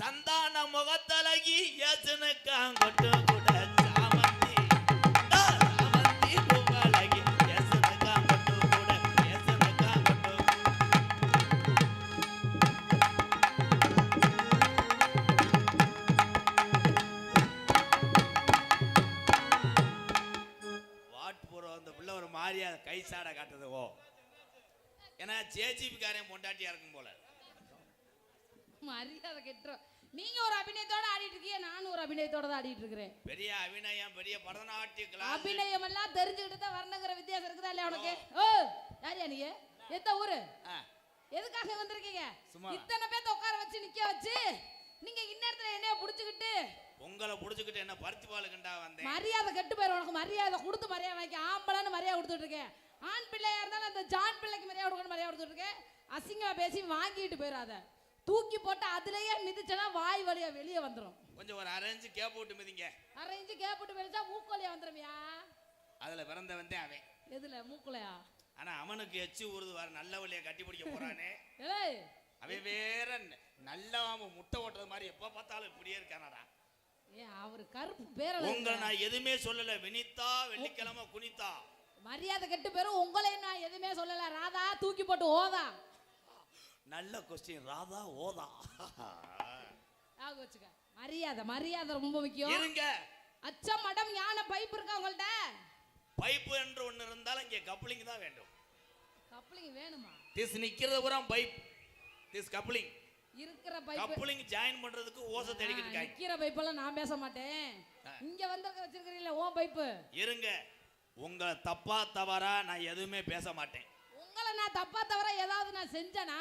சந்தான முகத்தலகி யசனுக்காங்கொட்டு கூட சாமந்தி. ஆ, சாமந்தி பூவழகி யசனுக்காங்கொட்டு கூட யசனுக்காங்கொட்டு வாட் போறோம் அந்த பிள்ளை ஒரு மாதிரியா கை சாட காட்டுதுவோ ஏன்னா ஜேஜிபிக்காரன் பொண்டாட்டியா இருக்கும் போல. மரியாதை கெட்டுரும். நீங்க ஒரு அபிநயத்தோட ஆடிட்டு இருக்கீங்க நானும் ஒரு அபிநயத்தோட தான் ஆடிட்டு இருக்கிறேன். பெரிய அபிநயம் பெரிய பரதநாட்டிய கிளாஸ் அபிநயம் எல்லாம் தெரிஞ்சுக்கிட்டு தான் வரணுங்கிற வித்தியாசம் இருக்குதா இல்லையா உனக்கு? ஓ. யாரியா நீ? எத்த ஊரு? எதுக்காக வந்திருக்கீங்க. இத்தனை பேத்த உட்கார வச்சு நிக்க வச்சு நீங்க இந்நேரத்துல என்னைய புடிச்சுக்கிட்டு உங்களை புடிச்சுக்கிட்டு என்ன பருத்தி பாலுக்குண்டா வந்தேன். மரியாதை கெட்டு போயிரும் உனக்கு மரியாதை கொடுத்து மரியாதை வாங்கி ஆம்பளைன்னு மரியாதை கொடுத்துட்டு இருக்கேன். ஆண் பிள்ளையா இருந்தாலும் அந்த ஜான் பிள்ளைக்கு மரியாதை கொடுக்கணும் மரியாதை கொடுத்துட்டு இருக்கேன். அசிங்கமா பேசி வாங்கிட்டு போயிடாத தூக்கி போட்டு அதுலயே மிதிச்சனா வாய் வழியா வெளியே வந்துரும். கொஞ்சம் ஒரு அரைஞ்சு கேப் விட்டு மிதிங்க. அரை இன்ச்சு கேப்பிட்டு வெளிச்சா மூக்கு வழியா வந்துருமியா? அதுல பிறந்த வந்தேன் அவன். எதுல மூக்குலையா? ஆனா அவனுக்கு எச்சு ஊறுது வர நல்ல வழியை கட்டி பிடிக்க போறானே. ஏய்! அவன் வேற ந- நல்லவன் முட்டை ஓட்டுறது மாதிரி எப்ப பார்த்தாலும் இப்படியே இருக்கானடா. ஏ அவர் கருப்பு பேர உங்களை நான் எதுவுமே சொல்லல வினிதா வெள்ளிக்கிழமை குனிதா மரியாதை கெட்டு பேரும் உங்களையும் நான் எதுவுமே சொல்லல. ராதா தூக்கி போட்டு ஓதா. நல்ல கொஸ்டின் ராதா ஓதா. மரியாதை மரியாதை ரொம்ப முக்கியம். இருங்க. அச்சம் மடம் யானை பைப் இருக்கா உங்கள்ட்ட? பைப்பு என்று ஒண்ணு இருந்தாலும் இங்க கப்ளிங் தான் வேண்டும். கப்ளிங் வேணுமா? திஸ் நிக்கிறது பூரா பைப். திஸ் கப்ளிங் இருக்கிற பைப் கப்ளிங் ஜாயின் பண்றதுக்கு ஓசை தேடிக்கிட்டு இருக்காங்க. நிக்கிற பைப்பெல்லாம் நான் பேச மாட்டேன். இங்க வந்திருக்க வச்சிருக்கிறீங்களே ஓ பைப்பு. இருங்க. உங்க தப்பா தவறா நான் எதுவுமே பேச மாட்டேன். உங்களை நான் தப்பா தவிர ஏதாவது நான் செஞ்சனா?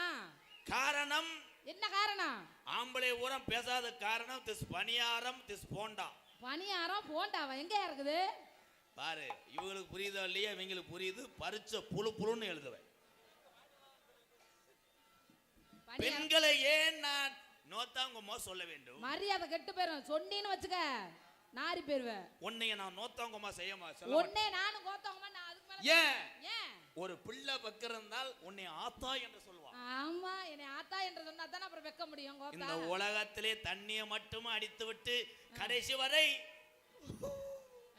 காரணம்? என்ன காரணம்? ஆம்பளை ஊரம் பேசாத காரணம் திஸ் பணியாரம் திஸ் போண்டா. பணியாரம் போண்டாவா? எங்க இருக்குது? பாரு இவங்களுக்கு புரியுதோ இல்லையா இவங்களுக்கு புரியுது. பரிச்ச புழு புழுன்னு எழுதுவேன். பெண்களை ஏன் நான் நோத்தாங்குமா சொல்ல வேண்டும்? மரியாதை கெட்டு போயிரும். சொன்னீன்னு வச்சுக்க நாரி போயிருவேன். உன்னைய நான் நோத்தாங்குமா செய்ய சொல்ல மாட்டேன். ஒன்னே நானும் கோத்தவங்கம்மா நான் அதுக்கு மேல ஏன்? ஒரு பிள்ளை பக்கிருந்தால் உன்னை ஆத்தா என்று சொல்லுவான் ஆமா என்னை ஆத்தா என்று சொன்னா தானே அப்புறம் வைக்க முடியும் இந்த கோத்தா உலகத்திலே தண்ணியை மட்டும் அடித்து விட்டு கடைசி வரை.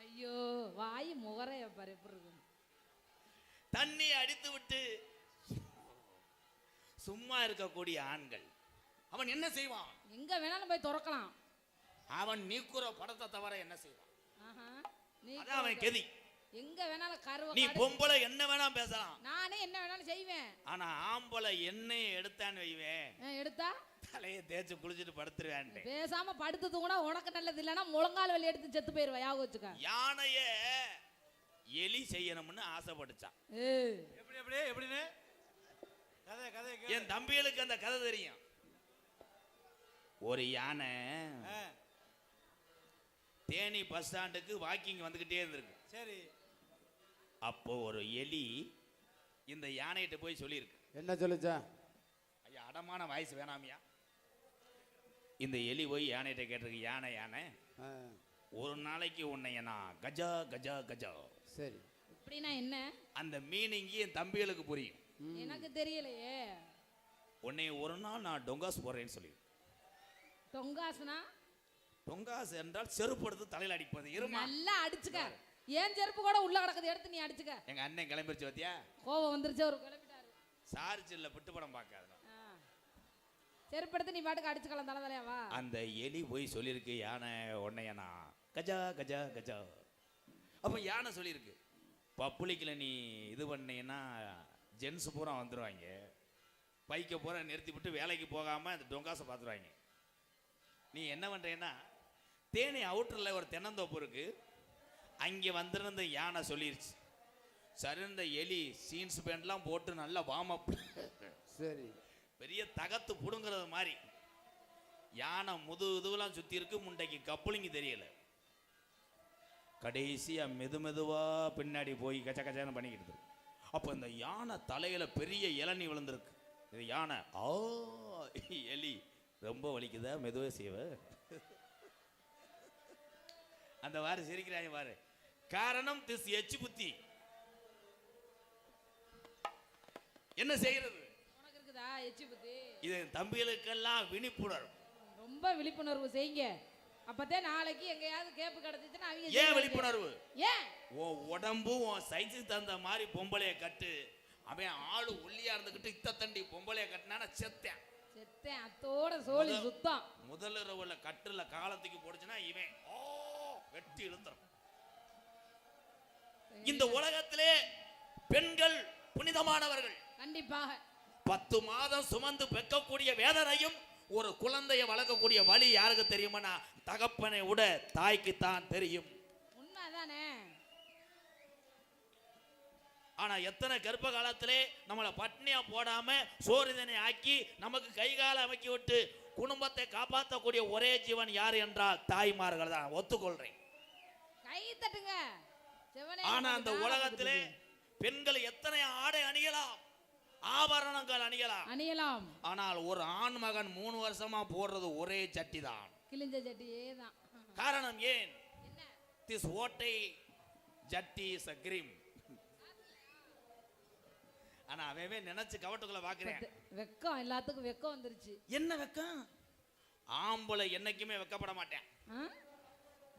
ஐயோ வாய் முகரைய பாரு தண்ணியை அடித்து விட்டு சும்மா இருக்கக்கூடிய ஆண்கள். அவன் என்ன செய்வான்? எங்க வேணாலும் போய் திறக்கலாம். அவன் நீக்குற படத்தை தவிர என்ன செய்வான்? ஆஹா. நீ அதான் அவன் கெதி. எங்க வேணாலும் கருவ நீ பொம்பளை என்ன வேணா பேசலாம். நானே என்ன வேணாலும் செய்வேன். ஆனா ஆம்பளை எண்ணெயை எடுத்தான்னு வைவேன். எடுத்தா? தலையை தேய்ச்சி குளிச்சுட்டு படுத்துருவேன் பேசாம படுத்தது கூட உனக்கு நல்லது இல்லைன்னா முழங்கால் வலி எடுத்து செத்து போயிருவா யாக வச்சுக்க. யானைய எலி செய்யணும்னு ஆசைப்பட்டுச்சான் எப்படி எப்படி எப்படின்னு? கதை கதை கேளு. என் தம்பிகளுக்கு அந்த கதை தெரியும். ஒரு யானை தேனி பஸ் ஸ்டாண்டுக்கு வாக்கிங் வந்துகிட்டே இருந்திருக்கு. சரி. அப்போ ஒரு எலி இந்த யானைகிட்ட போய் சொல்லியிருக்கு. என்ன சொல்லுச்சா? ஐயா அடமான வாய்ஸ் வேணாமியா? இந்த எலி போய் யானைகிட்ட கேட்டிருக்கு யானை யானை ஒரு நாளைக்கு உன்னைய நான் கஜா கஜா கஜா. சரி. இப்படின்னா என்ன? அந்த மீனிங்கி என் தம்பிகளுக்கு புரியும். எனக்கு தெரியலையே. உன்னை ஒரு நாள் நான் டொங்காஸ் போடுறேன்னு சொல்லி. தொங்காசுனா டொங்காஸ் என்றால் செருப்பு எடுத்து தலையில் அடிப்பது. இருமா? நல்லா அடிச்சுக்க. ஏன் செருப்பு கூட உள்ள கிடக்குது? எடுத்து நீ அடிச்சுக்க. எங்க அண்ணன் கிளம்பிருச்சு பார்த்தியா கோவம் வந்துருச்சு அவர் கிளம்பிட்டாரு. சார்ஜ் இல்ல விட்டு படம் பார்க்காத. செருப்பு எடுத்து நீ பாட்டுக்கு அடிச்சுக்கலாம் தலை தலையா வா. அந்த எலி போய் சொல்லியிருக்கு யானை உன்னைய நான் கஜா கஜா கஜா. அப்போ யானை சொல்லியிருக்கு பப்புளிக்கில் நீ இது பண்ணீங்கன்னா ஜென்ஸ் பூரா வந்துடுவாங்க பைக்கை பூரா நிறுத்தி விட்டு வேலைக்கு போகாமல் அந்த டொங்காசை பார்த்துருவாங்க. நீ என்ன பண்ணுறேன்னா தேனி அவுட்டரில் ஒரு தென்னந்தோப்பு இருக்கு. அங்கே வந்திருந்த யானை சொல்லிருச்சு. சரி இந்த எலி சீன்ஸ் பேண்ட்லாம் போட்டு நல்லா வார்ம் அப் சரி. பெரிய தகத்து புடுங்கிறது மாதிரி. யானை முது இதுவெல்லாம் சுத்தி இருக்கு முண்டைக்கு கப்புளிங்க தெரியல. கடைசியா மெது மெதுவா பின்னாடி போய் கச்ச கச்சன்னு பண்ணிக்கிட்டு. அப்போ இந்த யானை தலையில பெரிய இளநீ விழுந்திருக்கு. இது யானை ஆ எலி ரொம்ப வலிக்குதா மெதுவா செய்வ? அந்த வாரு சிரிக்கிறாங்க பாரு. காரணம் திஸ் எச்சு புத்தி. என்ன செய்யறது இது தம்பிகளுக்கெல்லாம் விழிப்புணர்வு. ரொம்ப விழிப்புணர்வு செய்யுங்க. அப்பதான் நாளைக்கு எங்கேயாவது கேப்பு கிடைச்சிச்சுன்னா அவங்க ஏன். விழிப்புணர்வு? ஏன்? உன் உடம்பு உன் சைஸுக்கு தகுந்த மாதிரி பொம்பளைய கட்டு. அவன் ஆளு ஒல்லியா இருந்துகிட்டு இத்த தண்டி பொம்பளைய கட்டினானா செத்தேன். செத்தேன். அத்தோட சோழி சுத்தம். முதல் இரவுல கட்டுல காலத்துக்கு போடுச்சுன்னா இவன் ஓ வெட்டி இழுத்துறான் இந்த உலகத்திலே பெண்கள் புனிதமானவர்கள். கண்டிப்பாக. பத்து மாதம் சுமந்து பெக்கக்கூடிய வேதனையும் ஒரு குழந்தையை வளர்க்கக்கூடிய வழி யாருக்கு தெரியுமானா தகப்பனை விட தாய்க்கு தான் தெரியும். உண்மைதானே? ஆனா எத்தனை கர்ப்ப காலத்திலே நம்மளை பட்னியா போடாம சோறுதனை ஆக்கி நமக்கு கை கால அமைக்கி விட்டு குடும்பத்தை காப்பாற்றக்கூடிய ஒரே ஜீவன் யார் என்றால் தாய்மார்கள் தான். ஒத்துக்கொள்றேன். கை தட்டுங்க. ஆனா அந்த உலகத்திலே. பெண்கள் எத்தனை ஆடை அணியலாம்? ஆபரணங்கள் அணியலாம். அணியலாம். ஆனால் ஒரு ஆண் மகன் மூணு வருஷமா போடுறது ஒரே சட்டி தான் கிழிஞ்ச சட்டியே தான் காரணம் ஏன்? என்ன? திஸ் ஓட்டை ஜட்டி இஸ் அ கிரீம் ஆனா அவன் நினைச்சு கவட்டுக்குள்ள பாக்குறேன். வெக்கம் எல்லாத்துக்கும் வெக்கம் வந்துருச்சு. என்ன வெக்கம்? ஆம்பளை என்னைக்குமே வெக்கப்பட மாட்டேன்?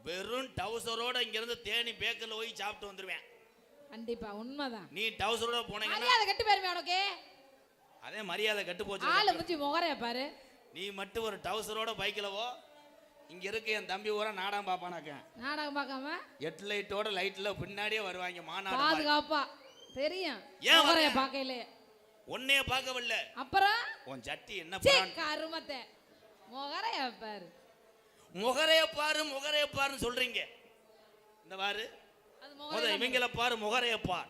வெறும் டவுசரோட இங்க இருந்து தேனி பேக்கர்ல போய் சாப்பிட்டு வந்துருவேன். கண்டிப்பா உண்மைதான். நீ டவுசரோட போனீங்கன்னா மரியாதை கெட்டு போயிருமே உனக்கு? அதே மரியாதை கெட்டு போச்சு ஆளு முடிச்சு முகரைய பாரு. நீ மட்டும் ஒரு டவுசரோட பைக்கிலவோ இங்க இருக்க என் தம்பி ஊரா நாடகம் பாப்பானாக்க நாடகம் பார்க்காம? எட்டு லைட்டோட லைட்ல பின்னாடியே வருவாங்க மாநாடு. பாதுகாப்பா. தெரியும் ஏன் முகரைய வரேன்? பார்க்கல உன்னைய பார்க்கவில்ல. அப்புறம்? உன் சட்டி என்ன சீ, பிராண்ட்? கருமத்தை. முகரைய பாரு. முகரைய பாரு முகரைய பாருன்னு சொல்றீங்க. இந்த பாரு. இவங்கள பாரு முகரைய பார்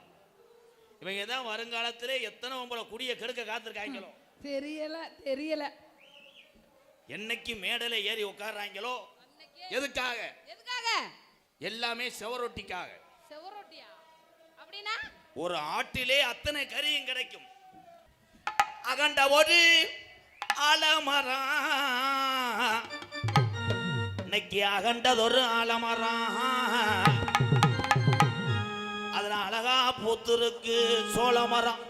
இவங்க தான் வருங்காலத்திலே எத்தனை உங்களை குடிய கெடுக்க காத்திருக்காங்களோ. தெரியல தெரியல. என்னைக்கு மேடையில ஏறி உட்கார்றாங்களோ. எதுக்காக? எதுக்காக? எல்லாமே செவரொட்டிக்காக. செவரொட்டியா? அப்படின்னா? ஒரு ஆட்டிலே அத்தனை கறியும் கிடைக்கும். அகண்ட ஒரு ஆலமரம் இன்னைக்கு அகண்டதொரு ஆலமரம். அதுல அழகா பூத்திருக்கு சோழ மரம்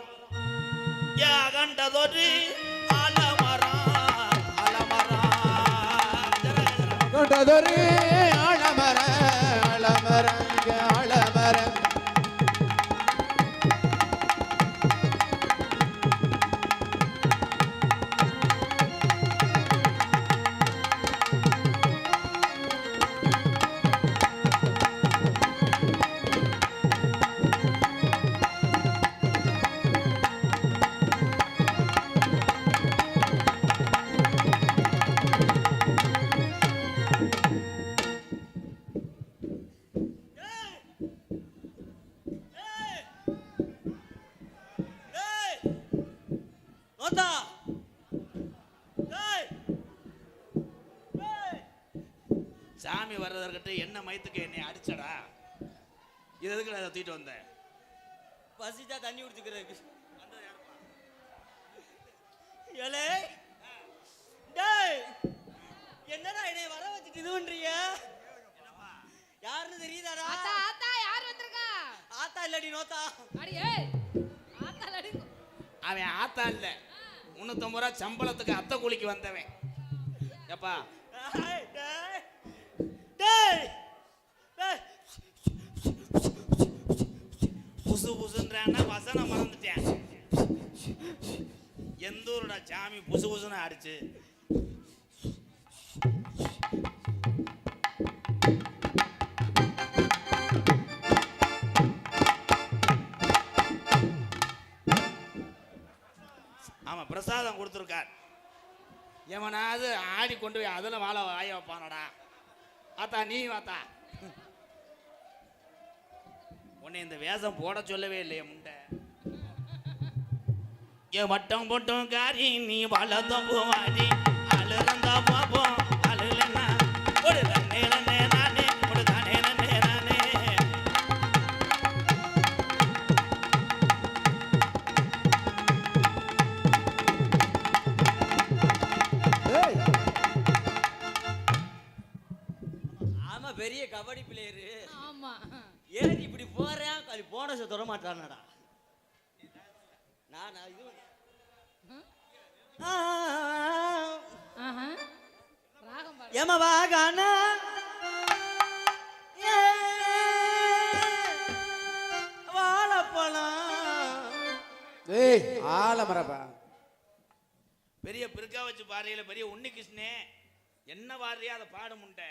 அகண்டதொரு ஆலமரம் ஆலமரம். அகண்டதொரு சாமி வர்றதற்கிட்ட என்ன மயத்துக்கு என்னை அடிச்சடா? இது எதுக்கு அதை தூக்கிட்டு வந்தேன் பசிச்சா தண்ணி குடிச்சுக்கிறதுக்கு. ஏலே. டேய் என்னடா என்னை வர வச்சுட்டு இது யாருன்னு தெரியுதாடா? ஆத்தா ஆத்தா யார் வந்திருக்கா? ஆத்தா இல்லடி நோத்தா. அடி ஏய் ஆத்தா அடி அவன் ஆத்தா இல்ல. முன்னூத்தம்பது ரூபா சம்பளத்துக்கு அத்தை கூலிக்கு வந்தவன். எப்பா டேய் டேய் புசு புசுன்றான்னா வசனம் மறந்துட்டேன். எந்த ஊருடா சாமி புசு புசுன்னு ஆடிச்சு ஆமா பிரசாதம் கொடுத்துருக்கார். எவனாவது ஆடி கொண்டு போய் அதில் வாழ வாய வைப்பானடா. ஆத்தா நீ வாத்தா. உன்னை இந்த வேஷம் போட சொல்லவே இல்லையே முண்டை. ஏ வட்டம் போட்டும் காரி நீ வளர்ந்த போவாடி அழுந்த போ மாட்டானடா. நான் நான் இது யமவாகானா ஏய் ஆலமரப்பா பெரிய பிற்கா வச்சு பாறையில பெரிய உன்னி கிருஷ்ணே. என்ன பாடுறியா அதை பாட முண்டை.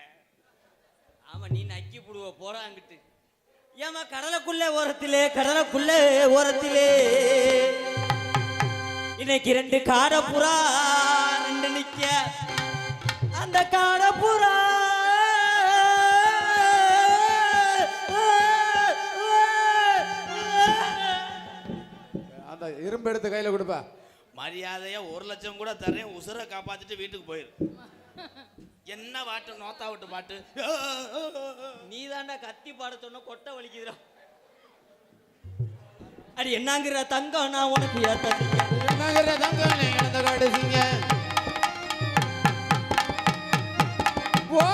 ஆமா நீ நக்கி புடுவ போடா அங்கிட்டு. ஏமா கடலுக்குள்ள ஓரத்திலே கடலுக்குள்ள ஓரத்திலே. இன்னைக்கு ரெண்டு காடப்புறா ரெண்டு நிக்க அந்த காடப்புறா. அந்த இரும்பு எடுத்து கையில கொடுப்பா. மரியாதையா ஒரு லட்சம் கூட தரேன் உசுரை காப்பாத்திட்டு வீட்டுக்கு போயிரு. என்ன பாட்டு? நோத்தா விட்டு பாட்டு. நீ தாண்டா கத்தி பாட சொன்ன கொட்டை வலிக்குதுடா. அடி என்னங்கிற தங்கம் நான் உனக்கு என்னங்கிற தங்கம் இழந்த காடு சிங்க ஓ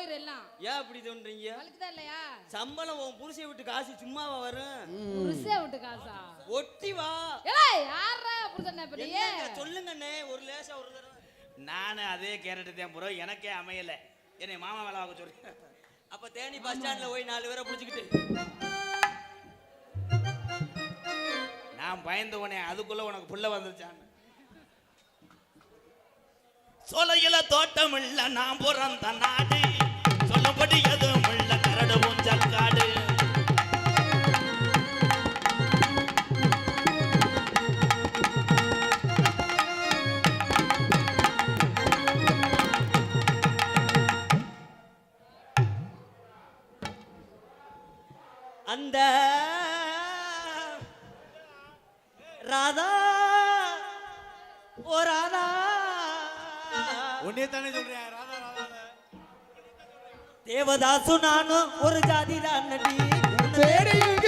போயிரு எல்லாம் ஏன் இப்படி தோன்றீங்க வலிக்குதா இல்லையா? சம்பளம் உன் புருஷை விட்டு காசு சும்மாவா வரும்? புருஷே விட்டு காசா? ஒட்டி வா. ஏய் யாரா புருஷன் இப்ப நீ என்னங்க? சொல்லுங்கண்ணே ஒரு லேசா ஒரு தடவை. நான் அதே கேரட்டு தான் ப்ரோ எனக்கே அமையல. என்னை மாமா வேலை வாங்க சொல்லி. அப்ப தேனி பஸ் ஸ்டாண்ட்ல போய் நாலு பேரை புடிச்சுக்கிட்டு. நான் பயந்து உடனே அதுக்குள்ள உனக்கு புள்ள வந்துருச்சான்னு சொலையில தோட்டம் இல்ல நான் பிறந்த நாடு. படியதும் உள்ள கரடு ஊஞ்சல் காடு. நானும் ஒரு ஜாதி தான் நடி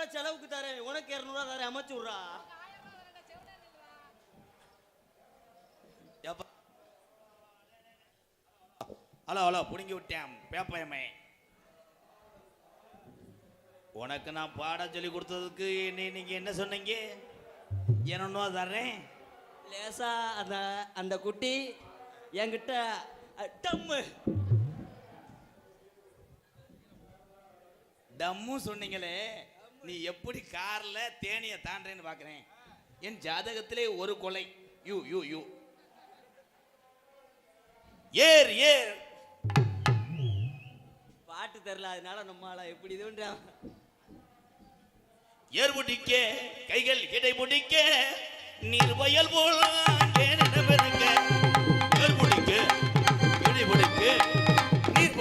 ஐநூறுரூவா செலவுக்கு தரேன்? உனக்கு இரநூறுவா தரேன் அமைச்சு விட்றா. ஹலோ ஹலோ புடுங்கி விட்டேன். பேப்பயமே உனக்கு நான் பாட சொல்லி கொடுத்ததுக்கு நீ நீங்க என்ன சொன்னீங்க? என்னன்னோ தர்றேன்? லேசா அந்த அந்த குட்டி என்கிட்ட டம்மு. டம்மு சொன்னீங்களே. நீ எப்படி கார்ல தேனிய தாண்டேன்னு பார்க்கறேன் என் ஜாதகத்திலே ஒரு கொலை. You you you. ஏர் ஏர். பாட்டு தெரில அதனால நம்மளால எப்படி இதுன்றான் ஏர் பிடிக்க கைகள் இடை பிடிக்க நீர் வயல் போல். ஏர் பிடிக்க இடை பிடிக்க நீர்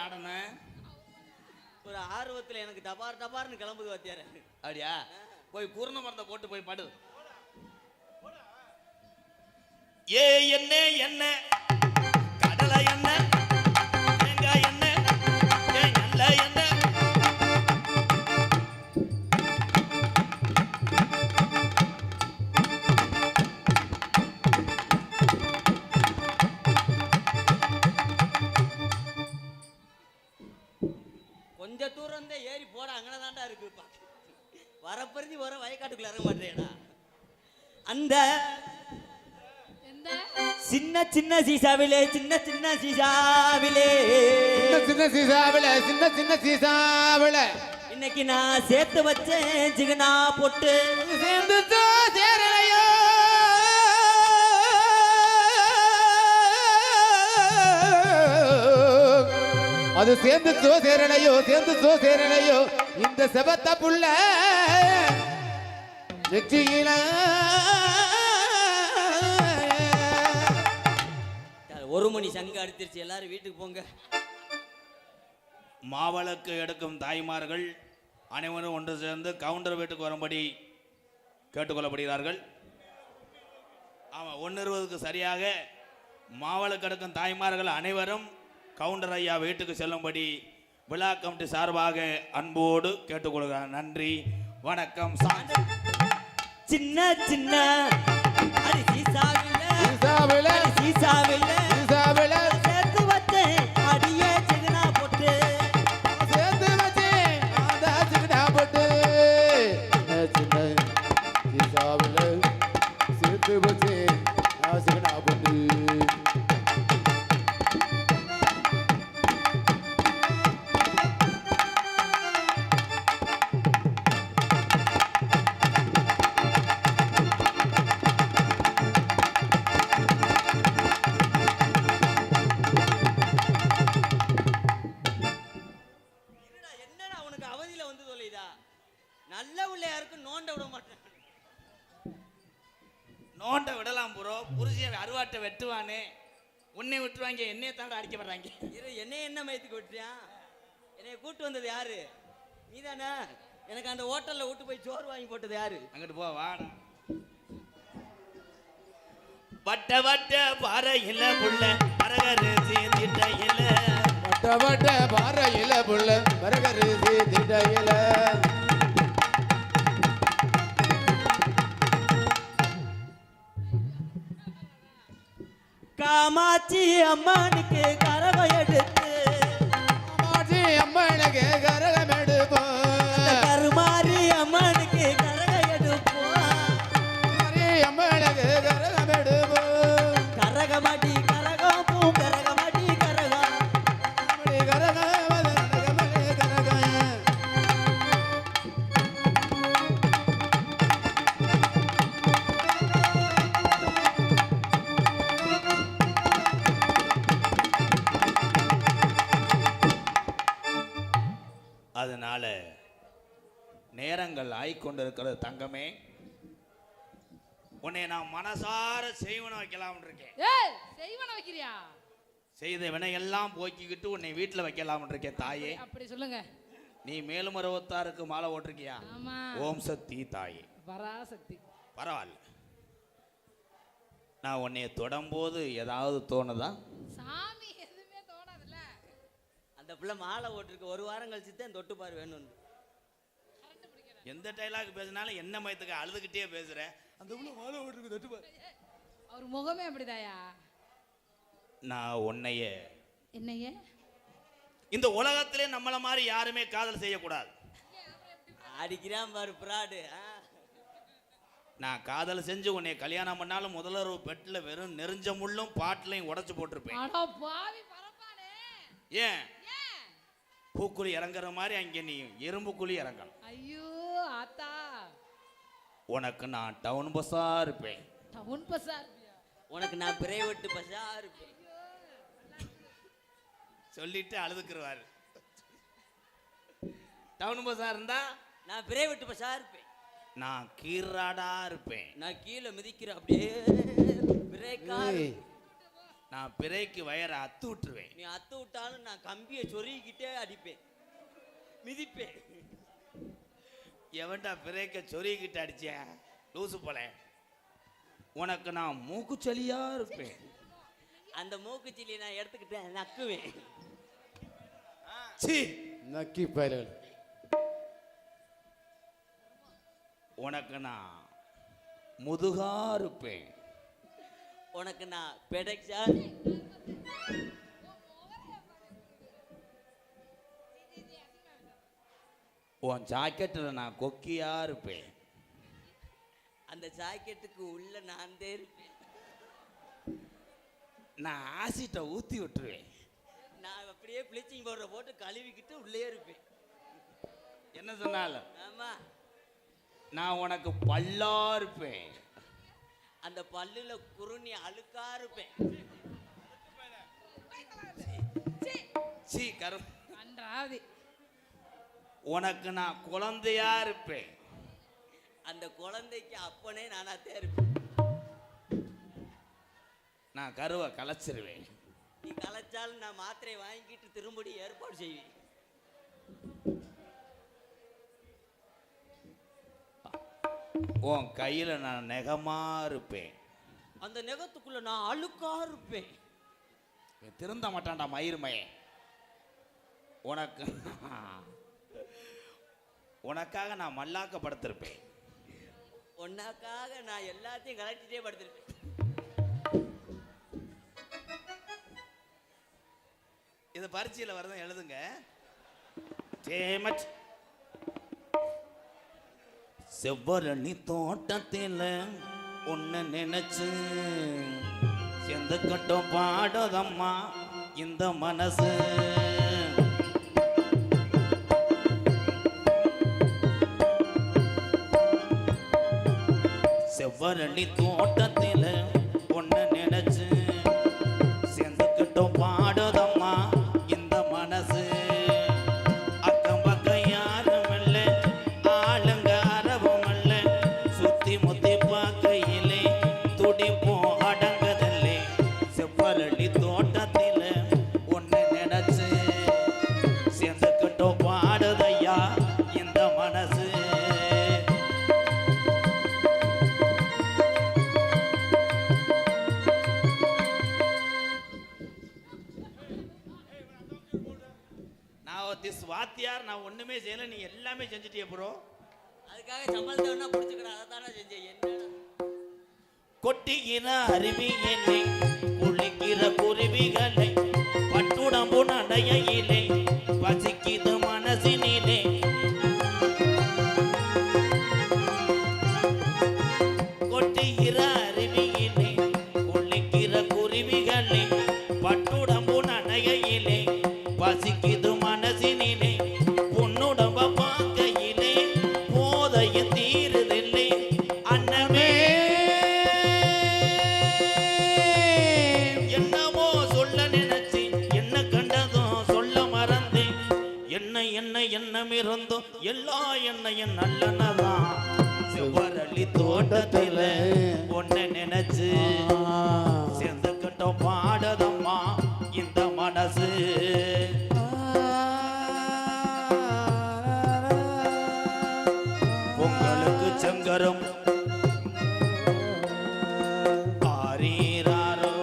ஆடணும். ஒரு ஆர்வத்துல எனக்கு டபார் டபார்னு கிளம்புது வாத்தியார அப்படியா? போய் பூர்ண மரத்தை போட்டு போய் படு. ஏ என்ன என்ன? கடலை என்ன தேங்காய் என்ன இந்த சின்ன சின்ன சீசாவிலே சின்ன சின்ன சீசாவிலே. சின்ன சீசாவிலே சின்ன சின்ன சீசாவிலே. இன்னைக்கு நான் சேர்த்து வச்சேன் சிகனா பொட்டு. சேர்ந்து சேரலையோ? அது சேர்ந்து சேரலையோ? சேர்ந்து சேரலையோ? இந்த செபத்த புள்ள வெற்றியில. ஒரு மணி சங்கு அடிச்சிருச்சு எல்லாரும் வீட்டுக்கு போங்க. மாவழக்கு எடுக்கும் தாய்மார்கள் அனைவரும் ஒன்று சேர்ந்து கவுண்டர் வீட்டுக்கு வரும்படி கேட்டுக்கொள்ளப்படுகிறார்கள். ஆமாம் ஒன்று இருபதுக்கு சரியாக மாவழக்கு எடுக்கும் தாய்மார்கள் அனைவரும் கவுண்டர் ஐயா வீட்டுக்கு செல்லும்படி விழா கமிட்டி சார்பாக அன்போடு கேட்டுக்கொள்கிறார் நன்றி வணக்கம் சாந்தி. சின்ன சின்ன. அடி சீசாவில ஈசாவில சேர்த்து வச்சேன். அடியே உன்னை விட்டுருவாங்க என்னைய தாண்ட அடிக்கப்படுறாங்க இரு என்னை என்ன மயத்துக்கு விட்டுறியான் என்னைய கூட்டு வந்தது யாரு? நீதானே? எனக்கு அந்த ஹோட்டல்ல விட்டு போய் சோறு வாங்கி போட்டது யாரு? அங்கிட்டு போ வாடா. வட்ட வட்ட பாறையில புள்ள அரகரு சேர்ந்திட்ட இல்ல வட்ட வட்ட பாறையில புள்ள வரகரிசி திட்டையில காமாட்சி அம்மனுக்கு கரகம் எடுத்து காமாட்சி அம்மனுக்கு கரகம் ஆயிக்கொண்டிருக்கிறது தங்கமே. உன்னை நான் மனசார செய்வன வைக்கலாம்னு இருக்கேன். ஏய் செய்வன வைக்கிறியா? செய்த வினையெல்லாம் போக்கிக்கிட்டு உன்னை வீட்டில் வைக்கலாம்னு இருக்கேன் தாயே. அப்படி சொல்லுங்க. நீ மேலும் அறுபத்தாறுக்கு மாலை ஓட்டிருக்கியா? ஆமா. ஓம் சக்தி தாயே. பராசக்தி. பரவாயில்ல. நான் உன்னைய தொடும்போது ஏதாவது தோணுதா? சாமி எதுவுமே தோணாதுல்ல. அந்த பிள்ளை மாலை ஓட்டிருக்கு ஒரு வாரம் கழிச்சு தான் தொட்டு பாரு வேணும்னு. எந்த டைலாக் பேசினாலும் என்ன மயத்துக்கு அழுதுகிட்டே பேசுற. அந்த உள்ள மாலை ஓட்டிருக்கு தொட்டு பாரு அவர் முகமே அப்படிதாயா? நான் உன்னைய. என்னைய? இந்த உலகத்திலே நம்மள மாதிரி யாருமே காதல் செய்யக்கூடாது. அடிக்கிறான் பாரு பிராடு நான் காதல் செஞ்சு உன்னை கல்யாணம் பண்ணாலும் முதல்வரவு பெட்டில் வெறும் நெருஞ்ச முள்ளும் பாட்டிலையும் உடைச்சு போட்டிருப்பேன். அட பாவி பரப்பானே. ஏன்? பூக்குழி இறங்குற மாதிரி அங்கே நீ எறும்பு குழி இறங்கணும். ஐயோ. ஆத்தா. உனக்கு நான் டவுன் பஸ்ஸா இருப்பேன். டவுன் பஸ்ஸா உனக்கு நான் பிரைவேட் பஸ்ஸா இருப்பேன். சொல்லிட்டு அழுதுக்குருவாரு. டவுன் பஸ்ஸா இருந்தா? நான் பிரைவேட் பஸ்ஸா இருப்பேன். நான் கீராடா இருப்பேன். நான் கீழே மிதிக்கிறேன் அப்படியே பிரேக்கா நான் பிறைக்கு வயரை அத்து விட்டுருவேன். நீ அத்து விட்டாலும் நான் கம்பியை சொருகிக்கிட்டே அடிப்பேன். மிதிப்பேன். எவன்டா பிறைக்க சொருகிக்கிட்டு அடிச்சேன் லூசு போல. உனக்கு நான் மூக்குச்சளியா இருப்பேன். அந்த மூக்குச்சிலியை நான் எடுத்துக்கிட்டேன் நக்குவேன். சீ. நக்கி பயல்கள் உனக்கு நான் முதுகா இருப்பேன். உனக்கு நான் பெடக்ஸா உன் ஜாக்கெட்டில் நான் கொக்கியா இருப்பேன். அந்த ஜாக்கெட்டுக்கு உள்ள நான் தான் இருப்பேன். நான் ஆசிட்டை ஊற்றி விட்டுருவேன். நான் அப்படியே ப்ளீச்சிங் பவுடரை போட்டு கழுவிக்கிட்டு உள்ளே இருப்பேன். என்ன சொன்னாலும்? ஆமா. நான் உனக்கு பல்லா இருப்பேன். அந்த பல்லுல குருணி அழுக்கா இருப்பேன். சீ கரும் அன்றாவது உனக்கு நான் குழந்தையா இருப்பேன். அந்த குழந்தைக்கு அப்பனே நானா இருப்பேன் நான் கருவை கலைச்சிருவேன். நீ கலைச்சாலும் நான் மாத்திரை வாங்கிட்டு திரும்படி ஏற்பாடு செய்வேன். உன் கையில நான் நெகமா இருப்பேன். அந்த நெகத்துக்குள்ள நான் அழுக்கா இருப்பேன். திருந்த மாட்டான்டா மயிர்மையே. உனக்கு உனக்காக நான் மல்லாக்க படுத்திருப்பேன் உனக்காக நான் எல்லாத்தையும் கலட்டிட்டே படுத்திருப்பேன். இது பரீட்சையில் வரதான் எழுதுங்க. சேமச் செவ்வரணி தோட்டத்தில் உன்னை நினைச்சு செந்து கட்டம் பாடுதம்மா இந்த மனசு. வரணி தோட்டத்தில் உன்னை நினைச்ச கொட்டுகிற அருவி என்னை குளிக்கிற குருவிகளை பட்டுடம்பு நடையிலே பசிக்குது மனசினிலே. கொட்டுகிற அருவியிலே குளிக்கிற குருவிகளை பட்டுடம்பு நடையிலே பசிக்குது செவ்வரளி தோட்டத்தில் ஒன்ன நினைச்சு சேர்ந்துக்கிட்டோம் பாடதம்மா இந்த மனசு. உங்களுக்கு செங்கரும் ஆரீராரோ,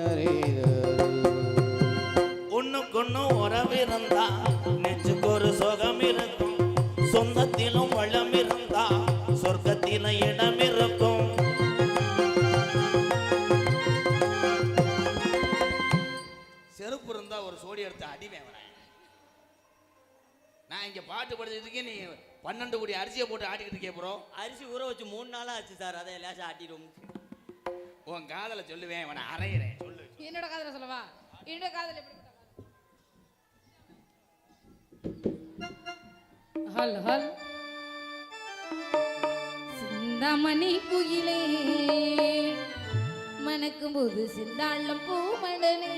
ஆரீ- ஒண்ணுக்கொண்ணு சொந்தத்திலும் வளம் இருந்தா சொர்க்கத்தில இடம் இருக்கும் செருப்பு இருந்தா ஒரு சோடி எடுத்து அடிவேன் அவனை. நான் இங்க பாட்டு இருக்கேன் நீ பன்னெண்டு கோடி அரிசியை போட்டு ஆடிக்கிட்டு இருக்கே ப்ரோ அரிசி ஊற வச்சு மூணு நாளா ஆச்சு சார் அதை லேசா ஆட்டிடும் உன் காதல சொல்லுவேன் அவனை அரைகிறேன் சொல்லு. என்னோட காதல சொல்லவா? என்னோட காதல எப்படி? ஹல் ஹல். சிந்தாமணி குயிலே. மணக்கும் போது சிந்தாளம் பூமடனே